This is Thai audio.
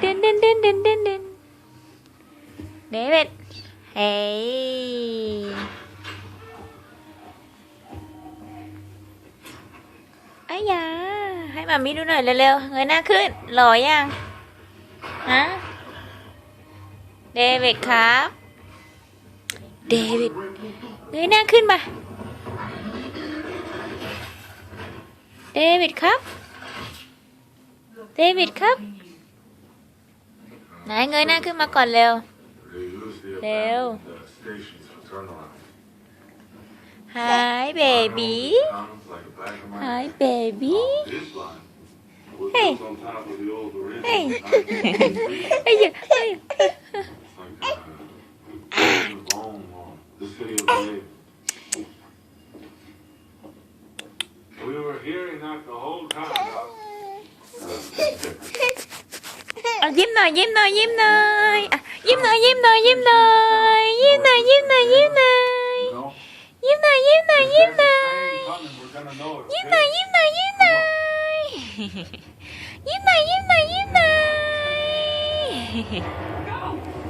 เดินเดินเดินเดินเดินเดินเดวิดเฮ้ยไอ้ยาให้มามีดูหน่อยเร็วๆเงยหน้าขึ้นหล่อยังฮะเดวิดครับเดวิดเงยหน้าขึ้นมาเดวิดครับ เดวิดครับ ไหนเงยหน้าขึ้นมาก่อนเร็ว They use the Leo. abandoned uh, stations for turnaround. Hi baby Comes like a bag of Hi money. baby This line was Hey. built on top of the old original. Hey. 1953. เอ้ยเอ้ย เอายิ้มหน่อยยิ้มหน่อยยิ้มหน่อยอะยิ้มหน่อยยิ้มหน่อยยิ้มหน่อยยิ้มหน่อยยิ้มหน่อยยิ้มหน่อยยิ้มหน่อยยิ้มหน่อยยิ้มหน่อยยิ้มหน่อยยิ้มหน่อยยิ้มหน่อยยิ้มหน่อยยิ้มหน่อยยิ้มหน่อย